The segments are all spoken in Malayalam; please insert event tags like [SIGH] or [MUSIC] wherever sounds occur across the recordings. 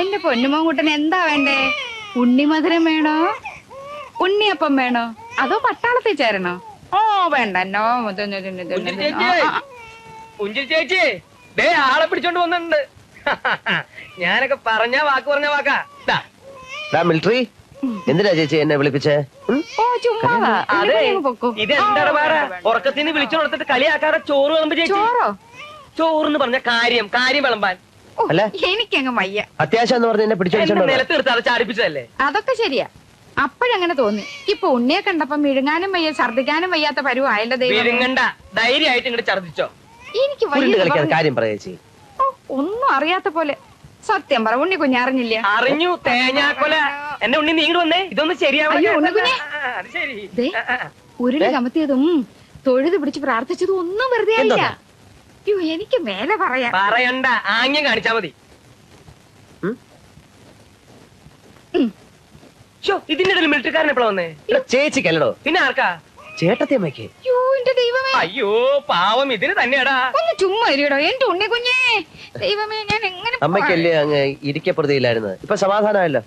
എന്റെ പൊന്നുമോൻകുട്ടൻ എന്താ വേണ്ടേ? ഉണ്ണിമധുരം വേണോ? ഉണ്ണിയപ്പം വേണോ? അതോ പട്ടാളത്തിൽ ചേരണോ? ഓ വേണ്ട. എന്നോ പുഞ്ചിരി ചേച്ചി. ദേ ആളെ പിടിച്ചോണ്ട് വന്നിട്ടുണ്ട്. [LAUGHS] ഞാനൊക്കെ പറഞ്ഞ വാക്ക് പറഞ്ഞ വാക്കാ. ദാ, മിലിറ്ററി എന്തിനാ ചേച്ചി എന്നെ വിളിപ്പിച്ചേ? ഉം? ഓ ചുമ്മാ അതെ പൊക്കോ. ഇത് എന്താണ് വേറെ ഉറക്കത്തിന് വിളിച്ചു കൊടുത്തിട്ട് കളിയാക്കാതെ ചോറ് വിളമ്പ് ചേച്ചി. ചോറോ? ചോറെന്ന് പറഞ്ഞ കാര്യം കാര്യം വിളമ്പാൻ. അല്ല. എനിക്കങ്ങ് വയ്യ. അത്യാവശ്യം എന്ന് പറഞ്ഞ് എന്നെ പിടിച്ചു എന്റെ വെച്ചോണ്ടോ നിലത്ത് ചാടിപ്പിച്ചതല്ലേ? അതൊക്കെ ശരിയാ. അപ്പോഴങ്ങനെ തോന്നി. ഇപ്പൊ ഉണ്ണിയെ കണ്ടപ്പം മിഴുങ്ങാനും വയ്യ ഛർദിക്കാനും വയ്യാത്ത പരുവായല്ലോ ദൈവം വിരുങ്ങണ്ട ധൈര്യമായിട്ട് ഇങ്ങോട്ട് ഛർദിച്ചോ എനിക്ക് ഉരുണ്ട് വയ്യ കളിക്കാൻ കാര്യം പറ ചേച്ചി. ഓ, ഒന്നും അറിയാത്ത പോലെ. സത്യം പറ ഉണ്ണി കുഞ്ഞറിഞ്ഞില്ല അറിഞ്ഞു തേങ്ങാക്കൊല എന്റെ ഉണ്ണി നീങ്ങി വന്നേ. ഇതൊന്നും ശരിയാവില്ല അയ്യോ, ഉണ്ണിക്കുഞ്ഞെ. അത് ശരി. ദേ. ഉരുളി കമത്തിയതും തൊഴുത് പിടിച്ച് പ്രാർത്ഥിച്ചതും ഒന്നും വെറുതെ ആയില്ല. എന്താ? അയ്യോ എനിക്ക് മേലെ പറയാം. പറയണ്ട. ആംഗ്യം കാണിച്ചാ മതി. ഇതിന്റെ ഇടയിൽ മിലിറ്ററിക്കാരൻ എപ്പോഴാ വന്നേ? ചേച്ചിക്കല്ലടോ. പിന്നെ ആർക്കാ? ചേട്ടത്തി അമ്മയ്ക്ക്. അയ്യോ എന്റെ ദൈവമേ. അയ്യോ പാവം ഇതിന് തന്നെയാടാ. ഒന്ന് ചുമ്മാ എന്റെ ഉണ്ണി കുഞ്ഞേ. ദൈവമേ ഞാൻ എങ്ങനെ അമ്മയ്ക്കല്ലേ അങ്ങ് ഇരിക്കപ്പെടുത്തിയില്ലായിരുന്നു ഇപ്പൊ സമാധാനമല്ലോ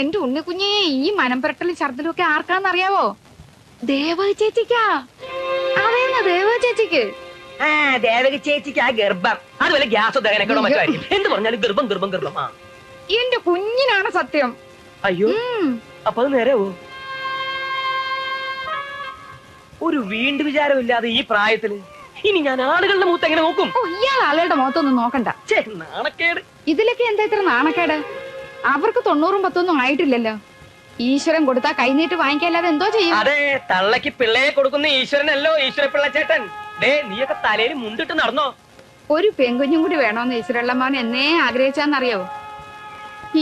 എന്റെ ഉണ്ണി കുഞ്ഞേ ഈ മനംപുരട്ടലും ഛർദിലും ഒക്കെ ആർക്കാന്നറിയാവോ ദേവ ചേച്ചിക്കാ. അറിയുന്ന ദേവ ചേച്ചിക്ക്? ആ ദേവക ചേച്ചിക്ക് ആ ഗർഭം. അതുപോലെ ഗ്യാസ് ദഹനക്കണോ മറ്റോ ആയിരിക്കും എന്ത് പറഞ്ഞാലും ഗർഭം ഗർഭം ഗർഭം. ആ. എന്റെ കുഞ്ഞിനാണ് സത്യം. അയ്യോ. അപ്പൊ അത് നേരെവോ ഒരു വീണ്ടു വിചാരമില്ലാതെ ഈ പ്രായത്തിൽ ഇനി ഞാൻ ആളുകളുടെ മൂത്ത് എങ്ങനെ നോക്കും? ഓ ഇയാൾ ആളുകളുടെ മുഖത്തൊന്നും നോക്കണ്ട. ഛേ, നാണക്കേട്. ഇതിലൊക്കെ എന്താ ഇത്ര നാണക്കേട്? അവർക്ക് തൊണ്ണൂറും പത്തൊന്നും ആയിട്ടില്ലല്ലോ. ഈശ്വരൻ കൊടുത്താ കൈനീട്ട് വാങ്ങിക്കല്ലാതെ എന്തോ ചെയ്യും? അതെ തള്ളക്ക് പിള്ളയെ കൊടുക്കുന്ന ഈശ്വരനല്ലോ ഈശ്വര പിള്ളച്ചേട്ടൻ ഡേ നീയൊക്കെ തലയിൽ മുണ്ടിട്ട് നടന്നോ? ഒരു പെൺകുഞ്ഞും കൂടി വേണോന്ന് ഈശ്വരള്ളമ്മാവൻ എന്നേ ആഗ്രഹിച്ചാന്നറിയാവോ?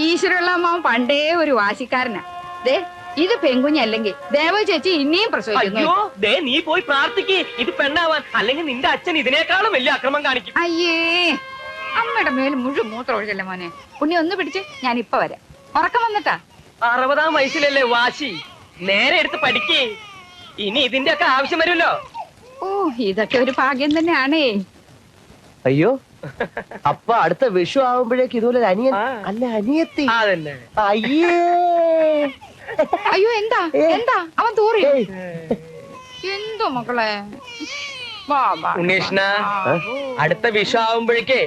ഈശ്വരള്ളമ്മാവൻ പണ്ടേ ഒരു വാശിക്കാരനാ. ദേ ഇത് പെൺകുഞ്ഞല്ലെങ്കിൽ ദേവ ചേച്ചി ഇനിയും പ്രസവിക്കുന്നു. അയ്യോ ദേ നീ പോയി പ്രാർത്ഥിക്ക്. ഇത് പെണ്ണാവാൻ. അല്ലെങ്കിൽ നിന്റെ അച്ഛൻ ഇതിനേക്കാളും വലിയ അക്രമം കാണിക്കും. അയ്യേ അമ്മയുടെ മേൽ മുഴുവൻ മൂത്രം ഒഴിച്ചല്ലേ മോനെ? ഉണ്ണി ഒന്ന് പിടിച്ച് ഞാൻ ഇപ്പൊ വരാം. ഉറക്കം വന്നിട്ടാ? അറുപതാം വയസ്സിലല്ലേ വാശി. നേരെ എടുത്ത് പഠിക്കേ. ഇനി ഇതിന്റെ ഒക്കെ ആവശ്യം വരുമല്ലോ. ഓ ഇതൊക്കെ ഒരു ഭാഗ്യം തന്നെയാണേ. അയ്യോ അപ്പ അടുത്ത വിഷു ആവുമ്പോഴേക്ക് ഇതുപോലെ ഒരു അനിയൻ ആ. അല്ല അനിയത്തി. അതന്നെ. അയ്യേ. അയ്യോ എന്താ? എന്താ? അവൻ തൂറി. ഏയ്. എന്തോ മക്കളെ? വാ, വാ, ഉണ്ണീഷ്ണ വാ. അടുത്ത വിഷു ആവുമ്പോഴേക്കേ.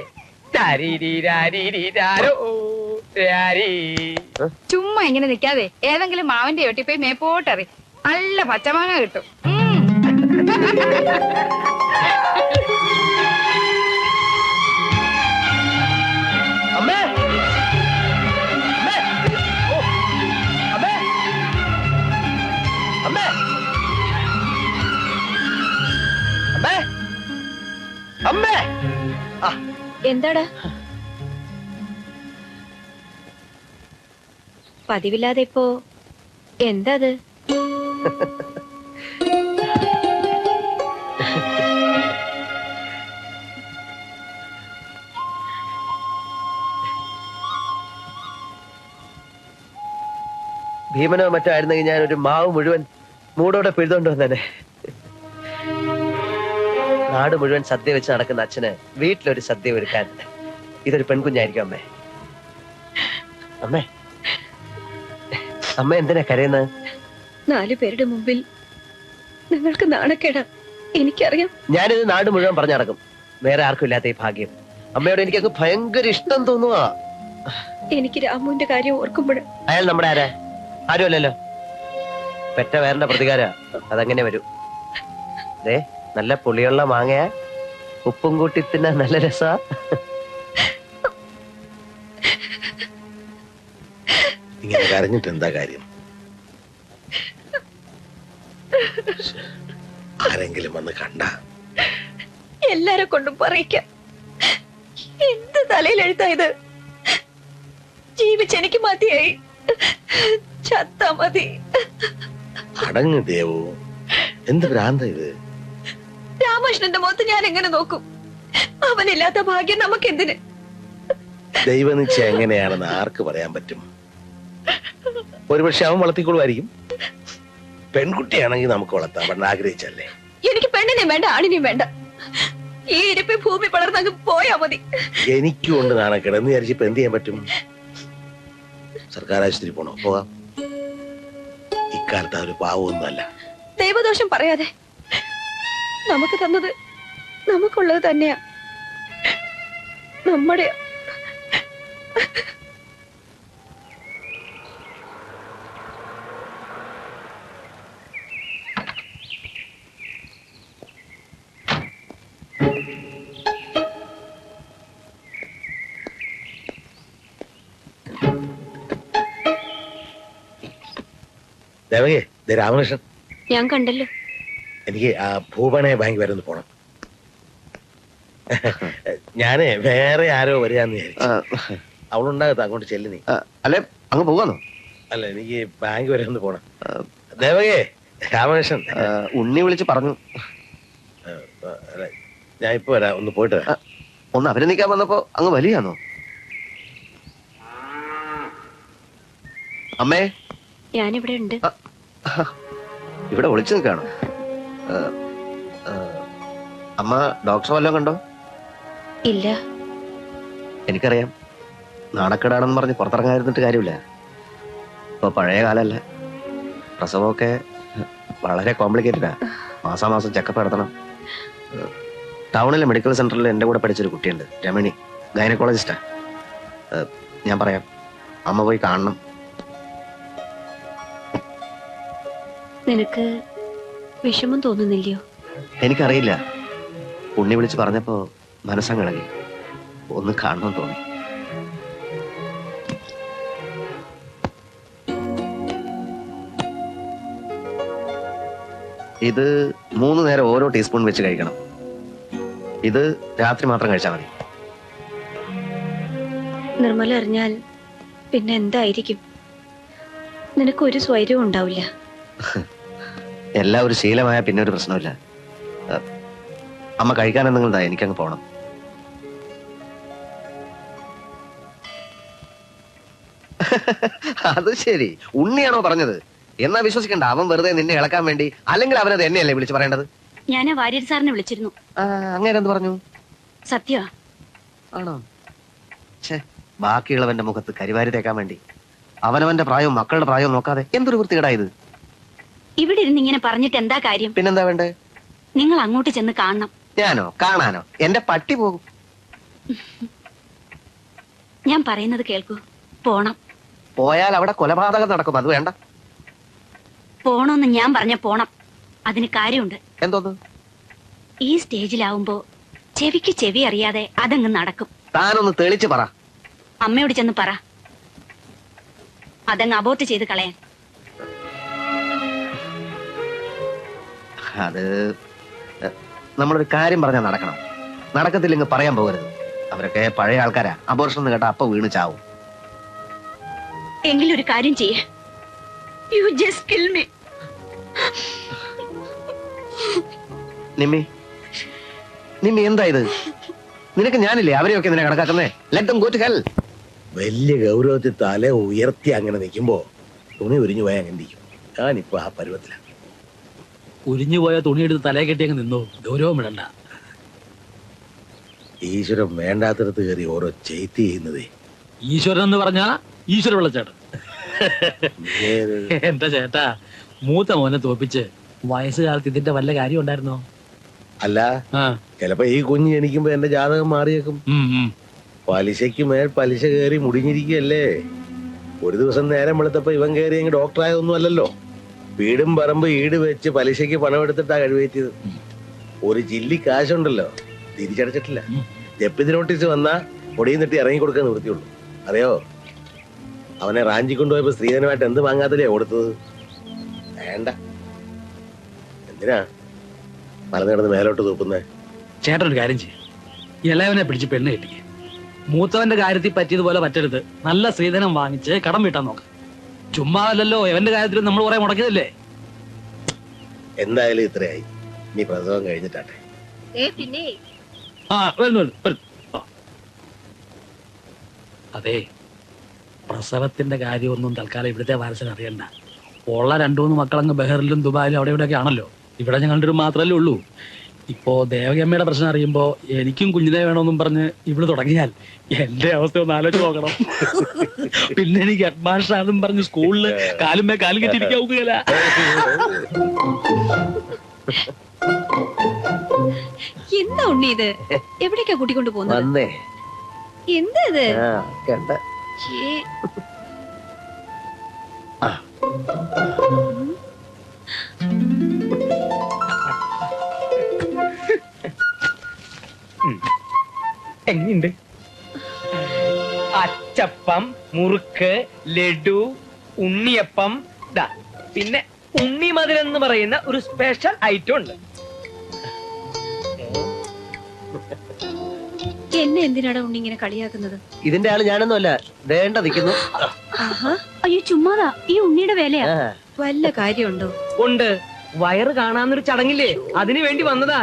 ചുമ്മാ ഇങ്ങനെ നിക്കാതെ ഏതെങ്കിലും മാവിന്റെ ഒട്ടി പോയി മേപ്പോട്ടെറി നല്ല പച്ചമാങ്ങ കിട്ടും. ഉം. അമ്മേ. അമ്മേ. അമ്മേ. അമ്മേ. അമ്മേ. ആ. എന്താടാ? പതിവില്ലാതെ ഇപ്പോ എന്താ അത്? [LAUGHS] ഭീമനോ മറ്റോ ആയിരുന്നെങ്കിൽ ഞാൻ ഒരു മാവ് മുഴുവൻ മൂടോടെ പിഴുതോണ്ട് വന്നേനെ നാട് മുഴുവൻ സദ്യ വെച്ച് നടക്കുന്ന അച്ഛന് വീട്ടിലൊരു സദ്യ ഒരുക്കാൻ ഇതൊരു പെൺകുഞ്ഞായിരിക്കും അമ്മേ. അമ്മേ അമ്മ എന്തിനാ കരയുന്നത് നാലു പേരുടെ മുമ്പിൽ നിങ്ങൾക്ക് നാണക്കേടാ. എനിക്കറിയാം. ഞാനിത് നാട് മുഴുവൻ പറഞ്ഞു നടക്കും. വേറെ ആർക്കും ഇല്ലാത്ത ഈ ഭാഗ്യം. അമ്മയോട് എനിക്കങ്ങ് ഭയങ്കര ഇഷ്ടം തോന്നുവാ. എനിക്ക് രാമുവിന്റെ കാര്യം ഓർക്കുമ്പോൾ അയാൾ നമ്മുടെ ആരാ? ആരുമല്ലല്ലോ? പെറ്റ വേറിന്റെ പ്രതികാര. അതങ്ങനെ വരൂ. ദേ നല്ല പുളിയുള്ള മാങ്ങയാ. ഉപ്പും കൂട്ടി തിന്നാൻ നല്ല രസ. ഇങ്ങനെ കരഞ്ഞിട്ട് എന്താ കാര്യം? ആരെങ്കിലും വന്ന് കണ്ട? എല്ലാരെ കൊണ്ടും പറയിക്കാം. എന്ത് തലയിൽ എഴുതാ ഇത് ജീവിച്ചെനിക്ക് മതിയായി. ചത്താ മതി. അടങ്ങ് ദേവു. എന്ത് ഭ്രാന്ത ഇത്? രാമകൃഷ്ണന്റെ മുഖത്ത് ഞാൻ എങ്ങനെ നോക്കും? അവനില്ലാത്ത ഭാഗ്യം നമുക്ക് എന്തിന് ദൈവനിശ്ചയം എങ്ങനെയാണെന്ന് ആർക്ക് പറയാൻ പറ്റും? ഒരുപക്ഷെ അവൻ വളർത്തിക്കൊള്ളുമായിരിക്കും. പെൺകുട്ടിയാണെങ്കിൽ നമുക്ക് വളർത്താം. ആഗ്രഹിച്ചല്ലേ? എനിക്ക് പെണ്ണിനെ വേണ്ട ആണിനെയും വേണ്ട. ഈ ഇരിപ്പി ഭൂമി പടർന്നങ്ങ് പോയാ മതി. എനിക്കും ഉണ്ട് നാണക്കേട്. എന്ന് വിചാരിച്ചിപ്പോ എന്ത് ചെയ്യാൻ പറ്റും? സർക്കാർ ആശുപത്രി പോണോ? പോകാം. ഇക്കാലത്ത് ഒരു പാവമൊന്നുമല്ല ദൈവദോഷം പറയാതെ നമുക്ക് തന്നത് നമുക്കുള്ളത് തന്നെയാ. നമ്മുടെ ദേവകേ ദേ രാമകൃഷ്ണൻ. ഞാൻ കണ്ടല്ലോ. എനിക്ക് ആ ഭൂപണയ ബാങ്ക് വരെ ഒന്ന് പോണം. ഞാനേ വേറെ ആരോ വരികയെന്ന് വിചാരിച്ചു. അവളുണ്ടാകത്ത അങ്ങോട്ട് ചെല്ലു നീ. അല്ലെ? അങ്ങ് പോകാനോ അല്ല എനിക്ക് ബാങ്ക് വരെ ഒന്ന് പോണം. ദേവകേ രാമകൃഷ്ണൻ. ഉണ്ണി വിളിച്ച് പറഞ്ഞു. അല്ല, ഞാൻ ഇപ്പൊ വരാം. ഒന്ന് പോയിട്ട് വരാം. ഒന്ന് അഭിനന്ദിക്കാൻ വന്നപ്പോ അങ്ങ് വലിയാന്നോ? അമ്മേ. ഞാനിവിടെ ഉണ്ട്. [LAUGHS] ഇവിടെ ഒളിച്ചു നിൽക്കാണോ അമ്മ ഡോക്ടർ വല്ലതും കണ്ടോ? ഇല്ല. എനിക്കറിയാം. നാണക്കേടാണെന്ന് പറഞ്ഞ് പുറത്തിറങ്ങാതിരുന്നിട്ട് കാര്യമില്ല. ഇപ്പൊ പഴയ കാലല്ല. പ്രസവമൊക്കെ വളരെ കോംപ്ലിക്കേറ്റഡാ. മാസാമാസം ചെക്കപ്പ് നടത്തണം. ടൗണിലെ മെഡിക്കൽ സെന്ററിൽ എന്റെ കൂടെ പഠിച്ചൊരു കുട്ടിയുണ്ട് രമണി. ഗൈനക്കോളജിസ്റ്റാ. ഞാൻ പറയാം. അമ്മ പോയി കാണണം. നിനക്ക് വിഷമം തോന്നുന്നില്ലയോ? എനിക്കറിയില്ല. ഉണ്ണി വിളിച്ച് പറഞ്ഞപ്പോ മനസ്സങ്ങിളകി ഒന്ന് കാണണം തോന്നി. ഇത് മൂന്ന് നേരം ഓരോ ടീസ്പൂൺ വെച്ച് കഴിക്കണം. ഇത് രാത്രി മാത്രം കഴിച്ചാൽ മതി. നിർമ്മല അറിഞ്ഞാൽ പിന്നെ എന്തായിരിക്കും? നിനക്ക് ഒരു സ്വൈര്യവും ഉണ്ടാവില്ല. [LAUGHS] എല്ലാം ഒരു ശീലമായ പിന്നെ ഒരു പ്രശ്നമില്ല അമ്മ കഴിക്കാൻ എന്തെങ്കിലും താ എനിക്കങ്ങ് പോകണം [LAUGHS] അത് ശരി. ഉണ്ണിയാണോ പറഞ്ഞത്? എന്നാ വിശ്വസിക്കണ്ട. അവൻ വെറുതെ നിന്നെ ഇളക്കാൻ വേണ്ടി അല്ലെങ്കിൽ അവനത് എന്നെയല്ലേ വിളിച്ചു പറയേണ്ടത്? ഞാൻ വാര്യർ സാറിനെ വിളിച്ചിരുന്നു. അങ്ങനെ എന്ത് പറഞ്ഞു? സത്യ ആണോ? ബാക്കിയുള്ളവന്റെ മുഖത്ത് കരിവാരി തേക്കാൻ വേണ്ടി. അവനവന്റെ പ്രായവും മക്കളുടെ പ്രായവും നോക്കാതെ എന്തൊരു വൃത്തികേടാ ഇത്? ഇവിടെ ഇരുന്ന് ഇങ്ങനെ പറഞ്ഞിട്ട് എന്താ കാര്യം? പിന്നെന്താ വേണ്ടേ? നിങ്ങൾ അങ്ങോട്ട് ചെന്ന് കാണണം. ഞാനോ? കാണാനോ? എന്റെ പട്ടി പോകും. ഞാൻ പറയുന്നത് കേൾക്കൂ. പോണം. പോയാൽ അവിടെ കൊലപാതകം നടക്കും. അത് വേണ്ട. പോണോന്ന് ഞാൻ പറഞ്ഞ പോണം. അതിന് കാര്യമുണ്ട്. എന്തോന്ന്? ഈ സ്റ്റേജിലാവുമ്പോ ചെവിക്ക് ചെവി അറിയാതെ അതങ്ങ് നടക്കും. താനൊന്ന് തെളിച്ചു പറ. അമ്മയോട് ചെന്ന് പറ. അതങ്ങ് അബോർട്ട് ചെയ്ത് കളയാൻ. അത് നമ്മളൊരു കാര്യം പറഞ്ഞാൽ നടക്കണം. നടക്കത്തില്ലെങ്കിൽ പറയാൻ പോകരുത്. അവരൊക്കെ പഴയ ആൾക്കാരാ. അബോർഷൻ എന്ന് കേട്ടാ അപ്പൊ വീണ് ചാവും. എങ്കിലൊരു കാര്യം ചെയ്യേ. You just kill me Nimmi Nimmi എന്താ ഇത്? നിനക്ക് ഞാനില്ലേ അവരെയൊക്കെ നിന്നെ കണക്കാക്കുന്നേ? Let them go to hell വലിയ ഗൗരവത്തിൽ തല ഉയർത്തി അങ്ങനെ നിൽക്കുമ്പോ തുണി ഉരിഞ്ഞു പോയാൽ അങ്ങനെ ഇരിക്കും ഞാനിപ്പോ ആ പരുവത്തിലാണ് ഉരിഞ്ഞുപോയ തുണിയെടുത്ത് തലയെ കെട്ടി അങ്ങ് നിന്നു. ഗൗരവം വിടണ്ട. ഈശ്വരൻ വേണ്ടാത്തടത്ത് കയറി ഓരോ ചെയ്തി ചെയ്യുന്നതേ. ഈശ്വരൻ എന്ന് പറഞ്ഞാ ഈശ്വര വെള്ളച്ചേട്ടൻ ഇങ്ങേര് എന്റെ ചേട്ടാ മൂത്ത മോനെ തോപ്പിച്ച് വയസ്സുകാലത്ത് ഇതിന്റെ വല്ല കാര്യം ഉണ്ടായിരുന്നോ? അല്ല ആ. ചിലപ്പോ ഈ കുഞ്ഞ് ജനിക്കുമ്പോ എന്റെ ജാതകം മാറിയേക്കും. ഉം, ഉം. പലിശയ്ക്ക് മേൽ പലിശ കയറി മുടിഞ്ഞിരിക്കുകയല്ലേ? ഒരു ദിവസം നേരം വെളുത്തപ്പോ ഇവൻ കയറി അങ്ങ് ഡോക്ടറായൊന്നും അല്ലല്ലോ. വീടും പറമ്പ് ഈട് വെച്ച് പലിശയ്ക്ക് പണം എടുത്തിട്ടാ കഴിവേറ്റിയത്. ഒരു ജില്ലി കാശുണ്ടല്ലോ. തിരിച്ചടച്ചിട്ടില്ല. ജപ്പിതി ജപ്തി നോട്ടീസ് വന്നാ പൊടിയും തട്ടി ഇറങ്ങി കൊടുക്കാൻ നിവൃത്തിയുള്ളൂ. അറിയോ? അവനെ റാഞ്ചി കൊണ്ടുപോയപ്പോ സ്ത്രീധനമായിട്ട് എന്ത് വാങ്ങാത്തല്ലേ കൊടുത്തത്? വേണ്ട. എന്തിനാ? മലന്ന് കിടന്ന് മേലോട്ട് തൂക്കുന്നേ. ചേട്ടൻ ഒരു കാര്യം ചെയ്യും. ഇളയവനെ പിടിച്ച് പെണ്ണ് കെട്ടിക്ക്. മൂത്തവന്റെ കാര്യത്തിൽ പറ്റിയതുപോലെ പറ്റരുത്. നല്ല സ്ത്രീധനം വാങ്ങിച്ച് കടം വീട്ടാൻ നോക്ക്. ചുമ്മാ അല്ലല്ലോ എവന്റെ കാര്യത്തിൽ നമ്മൾ കുറെ മുടക്കിയതല്ലേ? എന്തായാലും ഇത്രയായി. നീ പ്രസവം കഴിഞ്ഞിട്ടാട്ടെ. പിന്നെ? ആ വരുന്നു വരുന്നു, വരുന്നു. ആ. അതെ പ്രസവത്തിന്റെ കാര്യമൊന്നും തൽക്കാലം ഇവിടുത്തെ വാരസന് അറിയണ്ട. ഉള്ള രണ്ടു മൂന്ന് മക്കളങ്ങ് ബഹറിലും ദുബായിലും അവിടെ ഇവിടെയൊക്കെ ആണല്ലോ. ഇവിടെ ഞങ്ങളുടെ ഒരു മാത്രമല്ലേ ഉള്ളൂ. ഇപ്പോ ദേവകമ്മയുടെ പ്രശ്നം അറിയുമ്പോ എനിക്കും കുഞ്ഞിനെ വേണമെന്നും പറഞ്ഞ് ഇവൾ തുടങ്ങിയാൽ എന്റെ അവസ്ഥ ഒന്ന് ആലോചിച്ച് നോക്കണം. പിന്നെ എനിക്ക് ഹെഡ് മാസ്റ്റർ ആണെന്നും പറഞ്ഞ് സ്കൂളിൽ കാലുമേ കാലും കെട്ടിരിക്കാൻ ഒക്കുകയില്ല. എന്താ ഉണ്ണി ഇത്? എവിടേക്കാ കൂട്ടിക്കൊണ്ട് പോകുന്നത്? എന്താ ഇത്? ആ കണ്ട. എങ്ങനെയുണ്ട് അച്ചപ്പം മുറുക്ക് ലഡു ഉണ്ണിയപ്പം ദാ. പിന്നെ ഉണ്ണിമധുരം എന്ന് പറയുന്ന ഒരു സ്പെഷ്യൽ ഐറ്റം ഉണ്ട്. എന്നെ എന്തിനാടാ ഉണ്ണി ഇങ്ങനെ കളിയാക്കുന്നത്? ഇതിന്റെ ആൾ ഞാനൊന്നുമല്ല ദേണ്ട നിൽക്കുന്നു ആഹാ. അയ്യോ ചുമ്മാതാ. ഈ ഉണ്ണിയുടെ വേലയാ. ആ, വല്ല കാര്യമുണ്ടോ? ഉണ്ട്. വയറ് കാണാന്നൊരു ചടങ്ങില്ലേ? അതിനു വേണ്ടി വന്നതാ.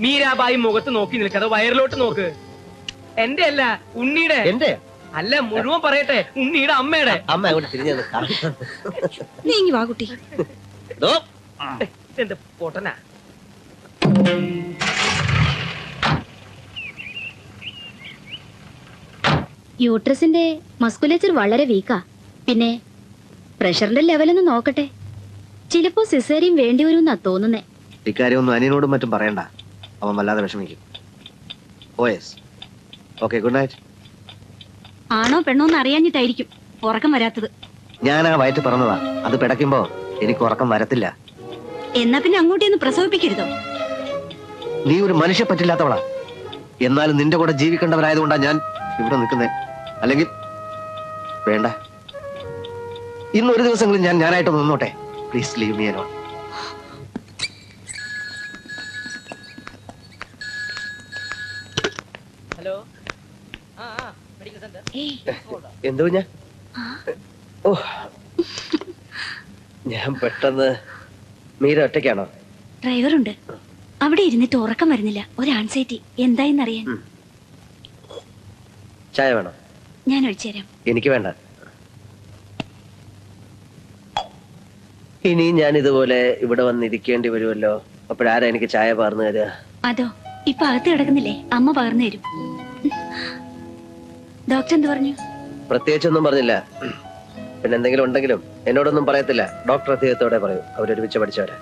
മീരാബായി മുഖത്ത് നോക്കി നിൽക്കാതെ വയറിലോട്ട് നോക്ക്. എന്റെ അല്ല ഉണ്ണിയുടെ. എന്റെ? അല്ല മുഴുവൻ പറയട്ടെ ഉണ്ണിയുടെ അമ്മയുടെ. അമ്മ അങ്ങോട്ട് തിരിഞ്ഞു നീ ഇങ്ങി വാ കുട്ടി. എന്റെ പൊട്ടനാ? യൂട്രസിന്റെ മസ്കുലേച്ചർ വളരെ വീക്കാ. പിന്നെ പ്രഷറിന്റെ ലെവലൊന്ന് നോക്കട്ടെ. ചിലപ്പോ സിസേറിയും വേണ്ടി വരുമെന്നാ തോന്നുന്നേ. ഇക്കാര്യം ഒന്നും അനിയനോടും മറ്റും പറയണ്ട. അവൻ വല്ലാതെ വിഷമിക്കും. ഓ ഓക്കെ ഗുഡ് നൈറ്റ് ആണോ പെണ്ണോന്ന് അറിയാഞ്ഞിട്ടായിരിക്കും ഉറക്കം വരാത്തത്. ഞാൻ ആ വയറ്റ് പറഞ്ഞതാ അത് പിടയ്ക്കുമ്പോ എനിക്ക് ഉറക്കം വരത്തില്ല. എന്നാ പിന്നെ അങ്ങോട്ടേന്ന് പ്രസവിപ്പിക്കരുതോ? നീ ഒരു മനുഷ്യ പറ്റില്ലാത്തവളാ. എന്നാലും നിന്റെ കൂടെ ജീവിക്കേണ്ടവരായതുകൊണ്ടാ ഞാൻ ഇവിടെ നിൽക്കുന്നേ. അല്ലെങ്കിൽ വേണ്ട. ഇന്ന് ഒരു ദിവസങ്ങളിൽ ഞാൻ ഞാനായിട്ട് നിന്നോട്ടെ. Please leave me alone hello ആ ആ മെഡിക്കൽ സെന്റർ എന്തോ ഞാൻ ഓ ഞാൻ പെട്ടെന്ന് മീര ഒറ്റയ്ക്കാണോ? ഡ്രൈവറുണ്ട്. അവിടെ ഇരുന്നിട്ട് ഉറക്കം വരുന്നില്ല. ഒരു ആൻസൈറ്റി എന്തായെന്നറിയാൻ. ചായ വേണോ? ഞാൻ ഒഴിച്ചുതരാം എനിക്ക് വേണ്ട. ഇനി ഞാൻ ഇതുപോലെ ഇവിടെ വന്നിരിക്കേണ്ടി വരുമല്ലോ. അപ്പോഴാരാ എനിക്ക് ചായ പകർന്നു തരിക അതോ ഇപ്പൊ അകത്ത് കിടക്കുന്നില്ലേ? അമ്മ പകർന്നു തരും. ഡോക്ടർ എന്ത് പറഞ്ഞു? പ്രത്യേകിച്ചൊന്നും പറഞ്ഞില്ല. പിന്നെ എന്തെങ്കിലും ഉണ്ടെങ്കിലും എന്നോടൊന്നും പറയത്തില്ല. ഡോക്ടർ അദ്ദേഹത്തോടെ പറയൂ. അവരൊരുമിച്ച് പഠിച്ചവരെ.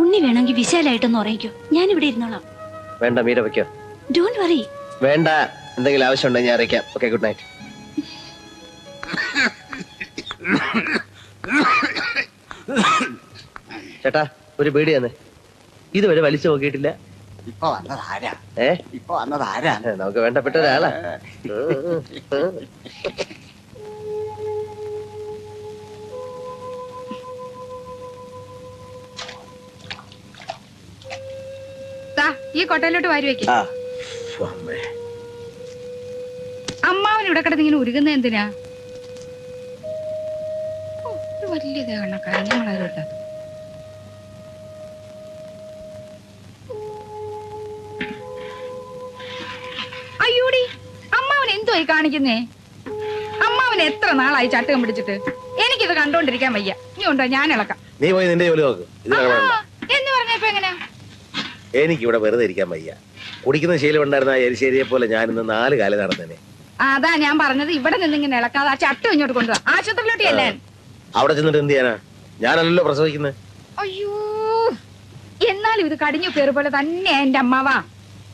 ഉണ്ണി വേണമെങ്കിൽ വിശാലായിട്ടൊന്ന് ഉറങ്ങിക്കോ. ഞാൻ ഇവിടെ ഇരുന്നോളാം. വേണ്ട മീര വെക്കോ. ഡോണ്ട് വറി വേണ്ട. എന്തെങ്കിലും ആവശ്യമുണ്ടെങ്കിൽ ഞാൻ അറിയിക്കാം. ഓക്കെ ഗുഡ് നൈറ്റ് ചേട്ടാ ഒരു ബീഡി തന്നെ ഇതുവരെ വലിച്ചു നോക്കിയിട്ടില്ല. ഇപ്പൊ വന്നത് ആരാ? ഏ? ഇപ്പൊ വന്നത് ആരാ? നമുക്ക് വേണ്ടപ്പെട്ട ഒരാളാ. ഈ കൊട്ടയിലോട്ട് വാരി വെക്ക. അമ്മാവൻ ഇവിടെ കിടന്ന് ഇങ്ങനെ ഉരുകുന്ന എന്തിനാ? വലിയ ദേവണ്ണക്കാരൻ ഞങ്ങളാരും ഇല്ല എന്തുവായി കാണിക്കുന്നേ? അമ്മാവൻ എത്ര നാളായി ചട്ടകം പിടിച്ചിട്ട്? എനിക്കിത് കണ്ടോണ്ടിരിക്കാൻ വയ്യ. നീ ഉണ്ടോ? ഞാൻ ഇളക്കാം. നീ പോയി നിന്റെ ജോലി നോക്ക്. ഇത് എന്ന് പറഞ്ഞപ്പോ എങ്ങനെ? എനിക്ക് ഇവിടെ വെറുതെ ഇരിക്കാൻ വയ്യ. കുടിക്കുന്ന ശീലം ഉണ്ടായിരുന്ന ആ എരിശ്ശേരിയെ പോലെ ഞാൻ ഇന്ന് നാല് കാലം നടന്നേനെ. ആ, അതാ ഞാൻ പറഞ്ഞത്. ഇവിടെ നിന്ന് ഇങ്ങനെ ഇളക്കാതെ ആ ചട്ടം ഇങ്ങോട്ട് കൊണ്ടുവാ. ആശുപത്രിയിലോട്ട് അല്ലേ അവിടെ ചെന്നിട്ട് എന്ത് ചെയ്യാനാ? ഞാനല്ലല്ലോ പ്രസവിക്കുന്നത് അയ്യോ. എന്നാലും ഇത് കടിഞ്ഞു കയറി പോലെ തന്നെ എന്റെ അമ്മാവാ.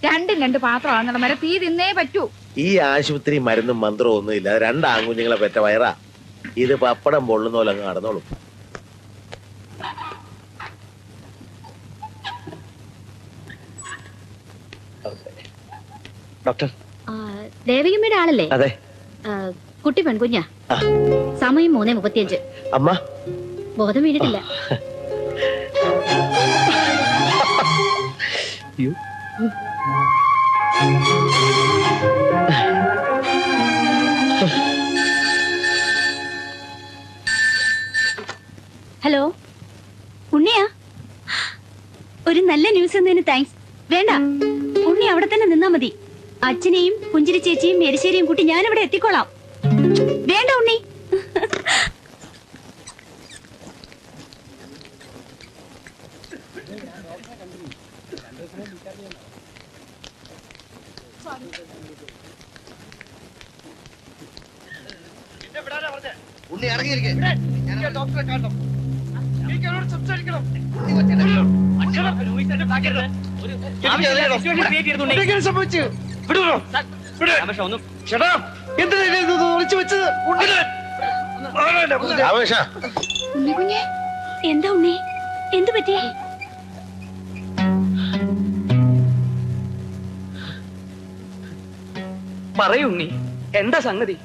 രണ്ടും രണ്ട് പാത്രമാണെന്നുള്ള വരെ തീ തിന്നേ പറ്റൂ. ഈ ആശുപത്രി മരുന്നും മന്ത്രവും ഒന്നും ഇല്ല രണ്ട് ആൺകുഞ്ഞുങ്ങളെ പെറ്റ വയറാ. ഇത് പപ്പടം പൊള്ളുന്ന പോലെ അങ്ങ് നടന്നോളും. ഡോക്ടർ. ദേവികമ്മയുടെ ആളല്ലേ? അതെ. കുട്ടി പെൺകുഞ്ഞാ? സമയം മൂന്നേ മുപ്പത്തിയഞ്ച്. അമ്മ. ബോധം വീണിട്ടില്ല. അയ്യോ. ഹലോ? ഉണ്ണിയാ? ഒരു നല്ല ന്യൂസ് എന്നതിന് താങ്ക്സ് വേണ്ട. ഉണ്ണി അവിടെ തന്നെ നിന്നാ മതി. അച്ഛനെയും പുഞ്ചിരി ചേച്ചിയും എരിശ്ശേരിയും കൂട്ടി ഞാനിവിടെ എത്തിക്കോളാം. വേണ്ട ഉണ്ണി ഉണ്ണി. ഡോക്ടറെ കാണണം. സംഭവിച്ചു ചേട്ടാ എന്തിനാ ഇത് ഒളിച്ചു വെച്ചത്? രാമേഷ ഉണ്ണി. കുഞ്ഞെ എന്താ ഉണ്ണി? എന്തു പറ്റി? പറയുണ്ണി എന്താ സംഗതി?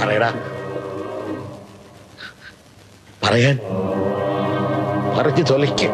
പറയടാ പറയാൻ. പറഞ്ഞു തൊലയ്ക്ക്.